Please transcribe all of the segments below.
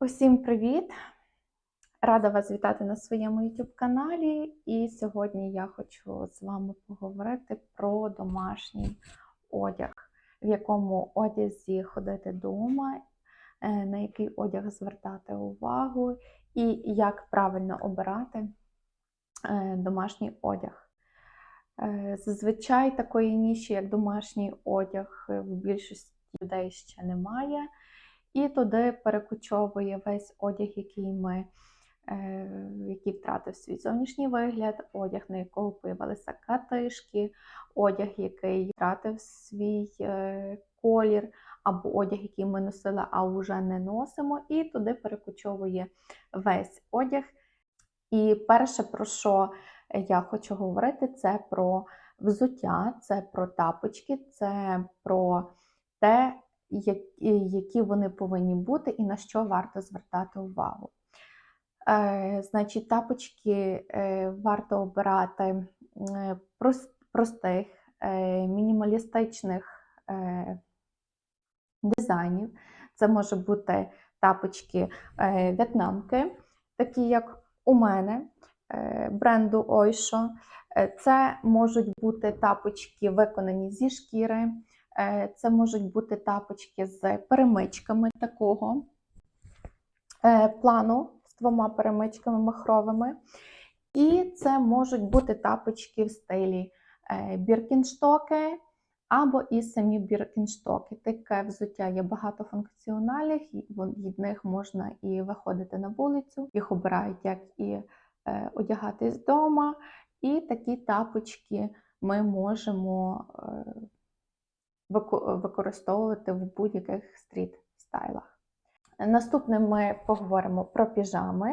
Усім привіт! Рада вас вітати на своєму YouTube каналі. І сьогодні я хочу з вами поговорити про домашній одяг, в якому одязі ходити вдома, е, на який одяг звертати увагу, і як правильно обирати е, домашній одяг. Е, Зазвичай такої ніші, як домашній одяг, в більшості людей ще немає. І туди перекочовує весь одяг, який ми, е, який втратив свій зовнішній вигляд, одяг, на якого появилися катишки, одяг, який втратив свій е, колір, або одяг, який ми носили, а вже не носимо. І туди перекочовує весь одяг. І перше, про що я хочу говорити, це про взуття, це про тапочки, це про те, які вони повинні бути і на що варто звертати увагу. Е, Значить, тапочки е, варто обирати е, простих, е, мінімалістичних е, дизайнів. Це може бути тапочки е, в'єтнамки, такі як у мене, е, бренду Ойшо. Е, Це можуть бути тапочки, виконані зі шкіри. Е, Це можуть бути тапочки з перемичками такого е, плану, з двома перемичками махровими. І це можуть бути тапочки в стилі е, біркінштоки або і самі біркінштоки. Таке взуття є багатофункціональних, від них можна і виходити на вулицю, їх обирають як і одягатись вдома. І такі тапочки ми можемо використовувати в будь-яких стріт-стайлах. Наступним ми поговоримо про піжами,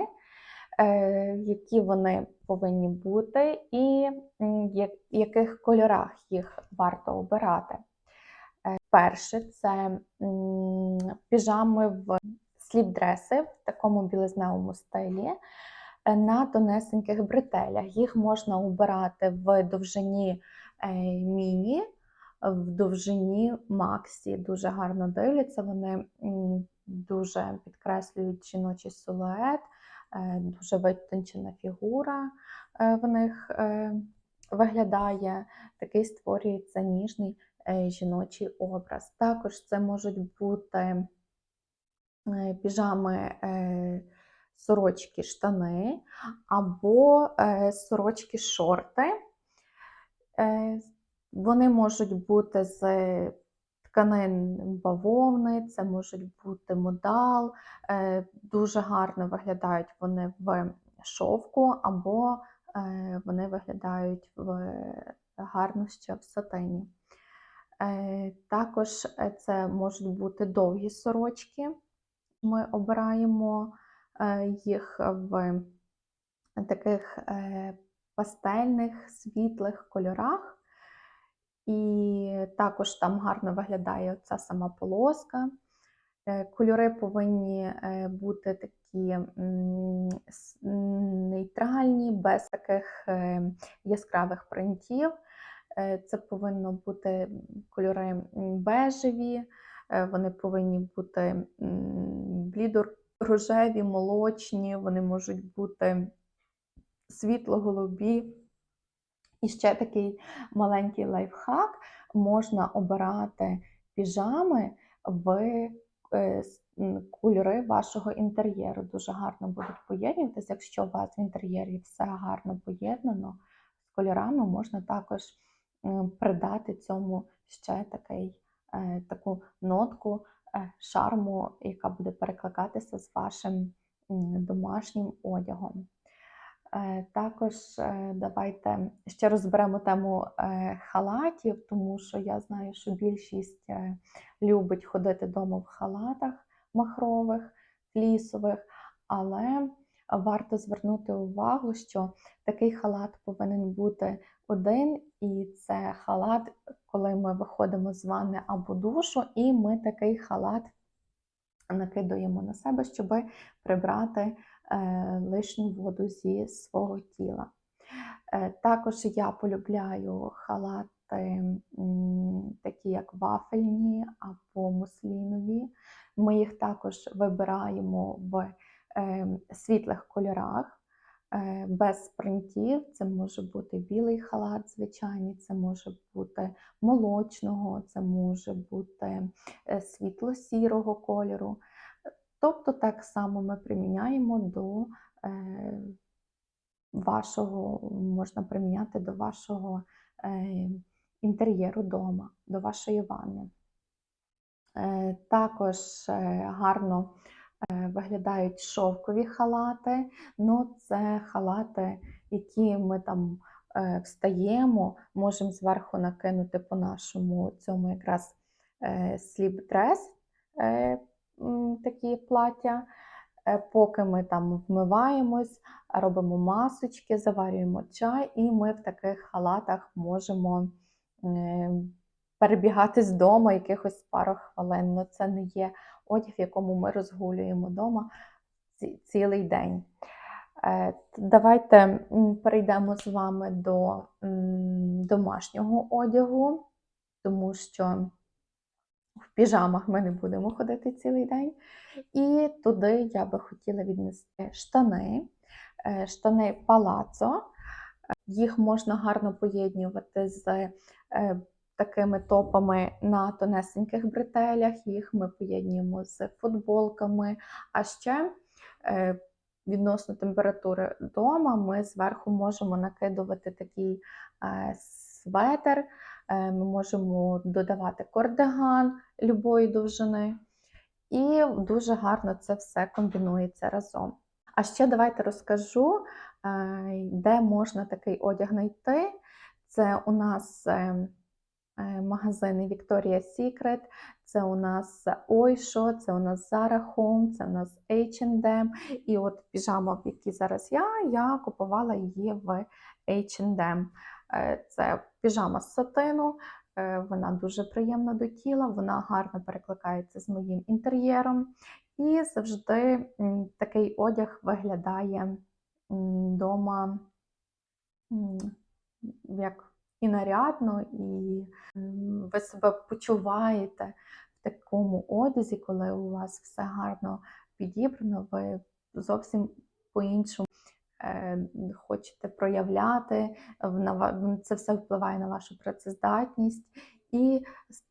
е, які вони повинні бути, і в яких кольорах їх варто обирати. Е, перше це піжами в сліп-дреси в такому білизневому стилі. Е, на тонесеньких бретелях. Їх можна обирати в довжині міні, в довжині Максі дуже гарно дивляться. Вони дуже підкреслюють жіночий силует, е, дуже витончена фігура е, в них е, виглядає, такий створюється ніжний жіночий образ. Також це можуть бути піжами сорочки штани або сорочки шорти. Вони можуть бути з тканин бавовни, це можуть бути модал, е, дуже гарно виглядають вони в шовку, або е, вони виглядають в гарно ще в сатині. Е, також це можуть бути довгі сорочки. Ми обираємо їх в таких пастельних світлих кольорах. І також там гарно виглядає ця сама полоска. Е, кольори повинні е, бути такі нейтральні, без таких е, яскравих принтів. Це повинно бути кольори бежеві, вони повинні бути блідо-рожеві, молочні, вони можуть бути світло-голубі. І ще такий маленький лайфхак: можна обирати піжами в е, кольори вашого інтер'єру. Дуже гарно будуть поєднуватися. Якщо у вас в інтер'єрі все гарно поєднано з кольорами, можна також придати цьому ще такий, е, таку нотку е, шарму, яка буде перекликатися з вашим домашнім одягом. Е, також е, давайте ще розберемо тему е, халатів, тому що я знаю, що більшість любить ходити вдома в халатах махрових, флісових, але варто звернути увагу, що такий халат повинен бути один, і це халат, коли ми виходимо з ванни або душу, і ми такий халат накидуємо на себе, щоб прибрати. Е, лишню воду зі свого тіла. Е, також я полюбляю халати, такі як вафельні або муслінові. Ми їх також вибираємо в е, світлих кольорах, без принтів. Це може бути білий халат, звичайний, це може бути молочного, це може бути е, світло-сірого кольору. Тобто, так само ми приміняємо до е, вашого, можна приміняти до вашого е, інтер'єру дома, до вашої ванни. Е, Також е, гарно е, виглядають шовкові халати. Ну, це халати, які ми там е, встаємо, можемо зверху накинути по нашому цьому якраз е, сліп-дрес, е, такі плаття. Е, Поки ми там вмиваємось, робимо масочки, заварюємо чай, і ми в таких халатах можемо е, перебігати з дому якихось пару хвилин. Ну, це не є одяг, в якому ми розгулюємо вдома цілий день. Е, Давайте перейдемо з вами до домашнього одягу, тому що в піжамах ми не будемо ходити цілий день. І туди я би хотіла віднести штани, е, штани палацо. Їх можна гарно поєднувати з е, такими топами на тонесеньких бретелях, їх ми поєднуємо з футболками. А ще е, відносно температури вдома ми зверху можемо накидувати такий е, светр, е, ми можемо додавати кордиган любої довжини. І дуже гарно це все комбінується разом. А ще давайте розкажу, де можна такий одяг знайти. Це у нас магазини Victoria's Secret, це у нас Oysho, це у нас Zara Home, це у нас H&M. І от піжама, в якій зараз я, я купувала її в H&M. Е, Це піжама з сатину, е, вона дуже приємна до тіла, вона гарно перекликається з моїм інтер'єром. І завжди такий одяг виглядає вдома як і нарядно, і ви себе почуваєте в такому одязі, коли у вас все гарно підібрано, ви зовсім по-іншому е, хочете проявляти, це все впливає на вашу працездатність. І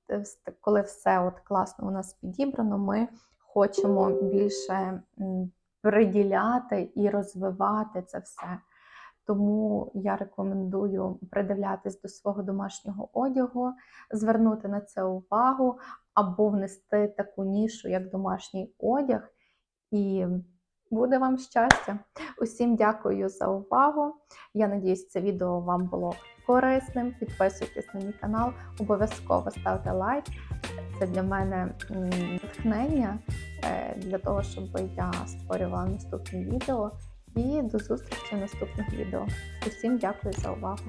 с- коли все от класно у нас підібрано, ми хочемо більше приділяти і розвивати це все. Тому я рекомендую придивлятись до свого домашнього одягу, звернути на це увагу або внести таку нішу, як домашній одяг, і буде вам щастя. Усім дякую за увагу. Я надіюсь, це відео вам було корисним. Підписуйтесь на мій канал, обов'язково ставте лайк. Це для мене натхнення е, для того, щоб я створювала наступні відео. І до зустрічі в наступних відео. Усім дякую за увагу!